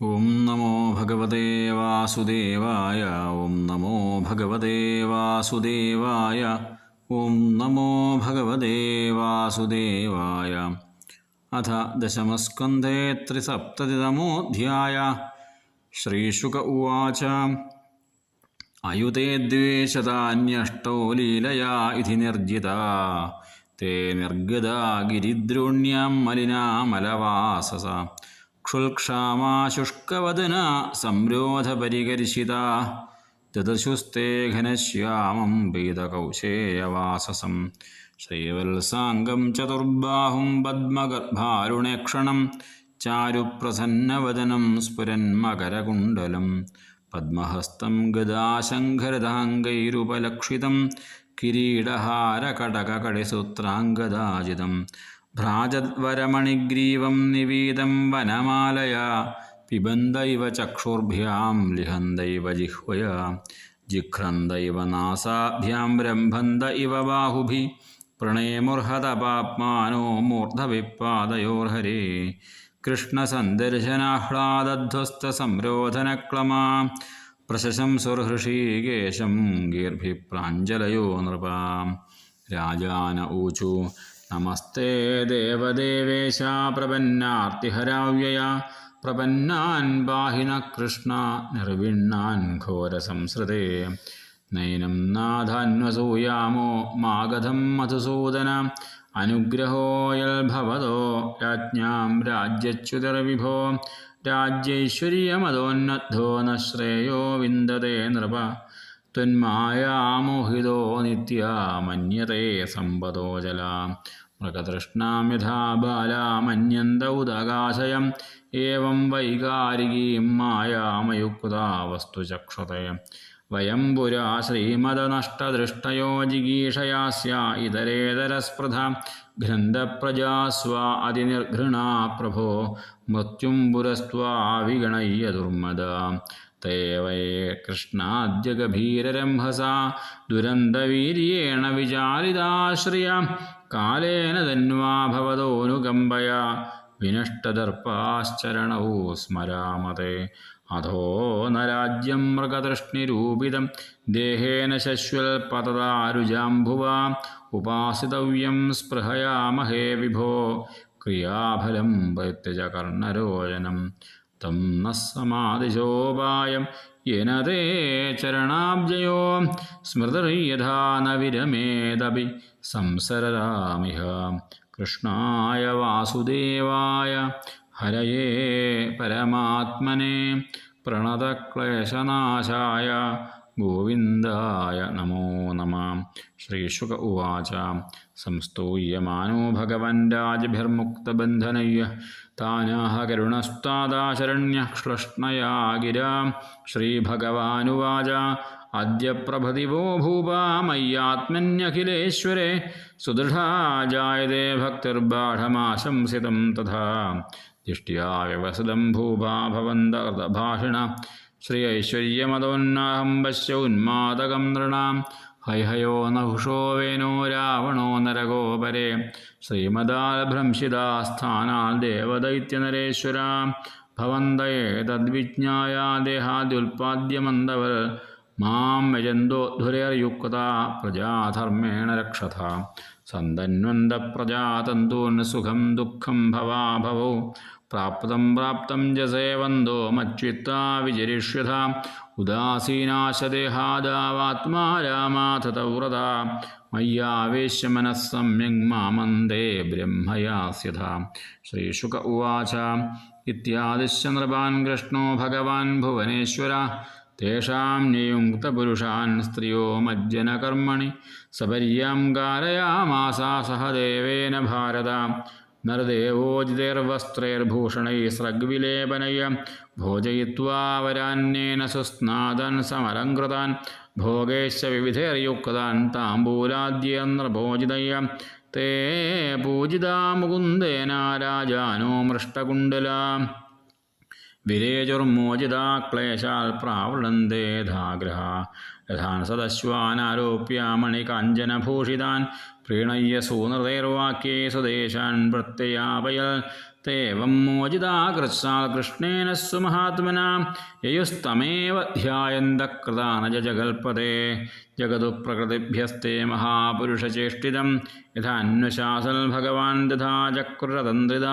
ഓം നമോ ഭഗവതേ വാസുദേവായ ഓം നമോ ഭഗവതേ വാസുദേവായ ഓം നമോ ഭഗവതേ വാസുദേവായ അഥ ദശമസ്കന്ധേ ത്രിസപ്തതിതമോധ്യായ ശ്രീശുക ഉവാച അയുതേ ദ്വേഷതാന്യഷ്ടോ ലീലയാ ഇതി നിർജിത തേ നിർഗതാ ഗിരിദ്രോണ്യാം മലിനാമലവാസസ ക്ഷുൽക്ഷാമാശുഷ്കവദന സംരോധപരികർഷിതാ ദദശുസ്തേ ഘനശ്യാമം പീതകൗശേയവാസസം ശ്രീവത്സാംഗം ചതുർബാഹും പദ്മഗർഭാരുണേക്ഷണം ചാരുപ്രസന്നവദനം സ്ഫുരന്മകരകുണ്ടലം പദ്മഹസ്തം ഗദാശങ്കരതാംഗൈരുപലക്ഷിതം കിരീടഹാരകടകകടിസൂത്രാംഗദാജിതം ഭ്രാജദ്വരമണിഗ്രീവം നിവീതം വനമാലയ പിബന്തൈവ ചക്ഷുർഭ്യാം ലിഹന്തൈവ ജിഹ്വയ ജിഘ്രന്തൈവ നാസാഭ്യാം രംഭന്ത ഇവ ബാഹുഭി പ്രണേമുർഹത പാപ്മാനോ മൂർധവിപ്പാദയോർഹരേ. കൃഷ്ണസന്ദർശനാഹ്ലാദധ്വസ്തസംരോധനക്ലമാ പ്രശശംസുർഹൃഷീകേശം ഗീർഭിപ്രാഞ്ജലയോ നൃപാം. രാജാന ഊചു നമസ്തേ ദേവദേവേശ പ്രപന്നാർത്തിഹരാവ്യയ പ്രപന്നാൻ ബാഹിന കൃഷ്ണ നിർവിണ്ണാൻ ഘോരസംസൃതേ നൈനം നാഥാന്വസൂയാമോ മാഗധം മധുസൂദന അനുഗ്രഹോയൽഭവതോ രാജ്ഞാം രാജ്യച്യുതർവിഭോ രാജ്യൈശ്വര്യമതോന്നദ്ധോ ന ശ്രേയോ വിന്ദതേ നൃപ ത്വന്മായാമോഹിതോ നിത്യ മന്യതേ സമ്പദോ ജല. മൃഗതൃഷ്ണാം യഥാ ബാലാമന്യന്ത ഉദകാശയം. ഏവം വൈകാരികീം മായാമയുക്താ വസ്തുചക്ഷുതേ വയം പുരാ ശ്രീമദനഷ്ടദൃഷ്ടയോ ജിഗീഷയാസ്യ ഇതരേതരസ്പൃധ ഗ്രന്ഥപ്രജാസ്വ അതിനിർഘൃണാ പ്രഭോ. മൃത്യും വിഗണയ്യ ദുർമദ. തേ വേ കൃഷ്ണാദ്യഗഭീരരംഹസ ദുരന്തവീര്യേണ വിചാരിതാശ്രിയ കാലേന തന്വാ ഭവതോനുകമ്പയ വിനഷ്ടദർപ്പാശ്ചരണൗ സ്മരാമതേ അധോ നരാജ്യം രാജ്യം മൃഗതൃഷ്ണിരൂപിതം ദേഹേന ശശ്വൽപതദാരുജാംഭുവ ഉപാസിതവ്യം സ്പൃഹയാമഹേ വിഭോ ക്രിയാഫലം പരിത്യജ കർണരോചനം തം ന സമാദിശോപായം യേന തേ ചരണാബ്ജയോ സ്മൃതിർയഥാ ന സംസരതാമിഹ കൃഷ്ണായ വാസുദേവായ ഹരയേ പരമാത്മനെ പ്രണതക്ലേശനാശായ ഗോവിന്ദായ നമോ നമ. ശ്രീശുക ഉവാച. സംസ്തൂയമാനോ ഭഗവൻ രാജഭിർമുക്തബന്ധനയ്യ താനാഹ കരുണസ്താദാശരണ്യ ക്ഷ്ലഷ്ണയാ ഗിരാ ശ്രീഭഗവാനുവാച. അദ്യ പ്രഭതിവോ ഭൂപാ മയ്യാത്മന്യഖിലേശ്വരെ സുദൃഢാ ജായതേ ഭക്തിർബാഢമാശംസിതം തഥാ. ദിഷ്ട്യാ വ്യവസദം ഭൂപാ ഭവന്തഭാഷിണ ശ്രീ ഐശ്വര്യമതോന്നാഹം പശ്യ ഉന്മാദകം നൃണാം. ഹൈഹയോ നഹുഷോ വേനോ രാവണോ നരകോപരെ ശ്രീമദാഭ്രംശിതാസ്ഥാനാൽ ദേവദൈത്യനരേശ്വര. ഭവന്തയേ തദ്വിജ്ഞായ ദേഹാദ്യുൽപാദ്യമന്തവൽ. മാം യജന്തോദ്ധുരയുക്ത പ്രജാധർമ്മേണ രക്ഷത. സന്തന്വന്ത പ്രജാതന്തൂൻ സുഖം ദുഃഖം ഭവാഭവോ. പ്രാപ്തം പ്രാപ്തം ജസേവന്തോ സേവന്തോ മച്വിത്താ വിചരിഷ്യത. ഉദാസീനാശദേഹാദാവാത്മാ രാമാഥതവ്രത മയ്യാവേശ്യ മനസ്സമ്യങ് മാമന്ദേ ബ്രഹ്മയാസ്യഥ ശ്രീശുക ഉവാച. ഇത്യാദിശ്ച നൃപാൻ കൃഷ്ണോ ഭഗവാൻ ഭുവനേശ്വര. തേഷാം നിയുക്തപുരുഷാൻ സ്ത്രിയോ മജ്ജനകർമ്മണി സപര്യാം സഹ ദേവേന ഭാരത നരദേവോജിതൈർവസ്ത്രൈർഭൂഷണൈസ്രഗ്വിലേപനയ ഭോജയിത്വാ വരാന്യേന സുസ്നാദൻ സമലങ്കൃതാൻ ഭോഗേശ്ച വിവിധൈർയുക്താൻ താംബൂലാദ്യേന്ദ്രഭോജിതയ തേ പൂജിതാ മുകുന്ദേന രാജാനോ മൃഷ്ടകുണ്ടലാ വിരേജുർമോചിതാ ക്ലേശാൽ പ്രാവൃണന്തേ ധാഗ്രഹ യഥാൻ സദശ്വാനാരോപ്യ മണികാഞ്ചനഭൂഷിതാൻ പ്രീണയ്യ സൂനൃതൈർവാക്യേ സ്വദേശാൻ പ്രത്യയാപയൽ. തേവം മോചിതാകൃത്സാൽ കൃഷ്ണേന സ്വമഹാത്മന. യയുസ്തമേവ ധ്യായന്തകൃതാനജ ജഗൽപതേ. ജഗതു പ്രകൃതിഭ്യസ്തേ മഹാപുരുഷചേഷ്ടിതം. യഥാന്വശാസൽ ഭഗവാൻ ദധാ ചക്രതന്ത്രിത.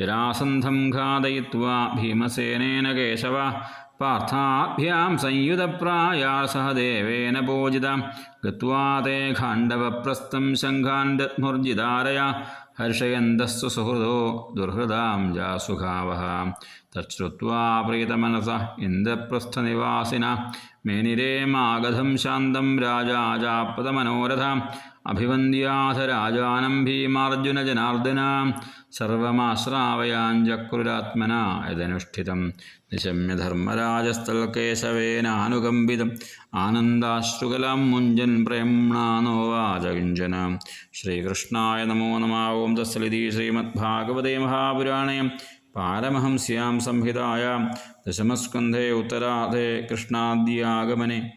ജരാസന്ധം ഘാതയിത്വാ ഭീമസേനേന കേശവ. പാർത്ഥാഭ്യാം സംയുതപ്രായാ സഹ ദേവേന പൂജിത ഗത്വാ തേ ഖാണ്ഡവപ്രസ്ഥം ശംഖാൻ ദത്മുർജിതാരയ ഹർഷയന്തസ്സു സുഹൃദോ ദുർഹൃദാം ജാസുഖാവഹ തശ്രുത്വാ പ്രീതമനസ ഇന്ദ്രപ്രസ്ഥനിവാസിന മേനിരേമാഗധം ശാന്തം രാജാ അഭിവന്ദ്യാഥ രാജാനം ഭീമാർജുന ജനാർദ്ദന സർവമാശ്രാവയാഞ്ചക്രുരാത്മന യദനുഷ്ഠിതം. നിശമ്യധർമ്മരാജസ്ഥൽക്കേശവേനാനുകമ്പിതം ആനന്ദാശ്രുകലം മുഞ്ചൻ പ്രേംണാനോവാചകിഞ്ചന ശ്രീകൃഷ്ണായ നമോ നമാവോം തസ്ലിതി ശ്രീമദ്ഭാഗവതേ മഹാപുരാണേ പാരമഹംസ്യാം സംഹിതായ ദശമസ്കന്ധേ ഉത്തരാധേ കൃഷ്ണാദ്യാഗമനെ.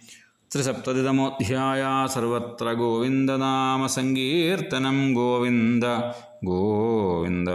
ത്രിസപ്തതിതമോധ്യായ സർവത്ര ഗോവിന്ദനാമസങ്കീർത്തനം ഗോവിന്ദ. ಗೋವಿಂದ